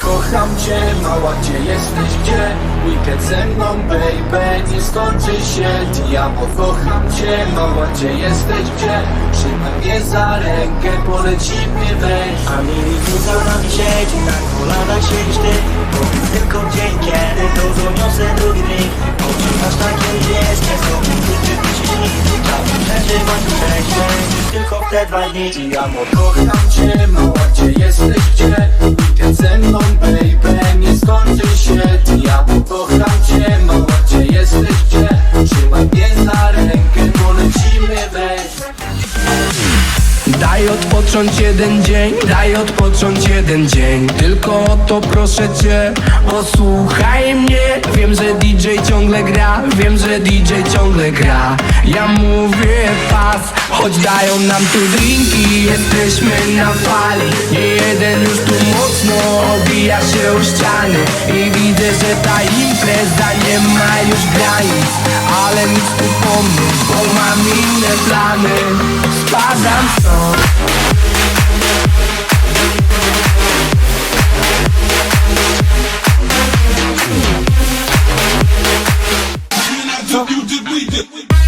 kocham cię, mała gdzie jesteś, gdzie? Weekend ze mną, baby, nie skończy się. Ti amo, kocham cię, mała gdzie jesteś, gdzie? Trzymaj mnie za rękę, polecimy wejść A mieli tu za nami siedzi, na kolanach siedzisz ty. Powiedz tylko dzień, kiedy to zoniosę drugi drink te dwa dni Ti amo, kocham cię, mała gdzie jesteś, gdzie? Weekend Daj odpocząć jeden dzień, daj odpocząć jeden dzień. Tylko o to proszę cię, posłuchaj mnie. Wiem, że DJ ciągle gra, wiem, że DJ ciągle gra. Ja mówię pas, choć dają nam tu drinki. Jesteśmy na fali, nie jeden już tu mocno obija się o ściany. I widzę, że ta impreza nie ma już granic Ale nic tu pomóc, bo mam inne plany. Spadam stąd we did,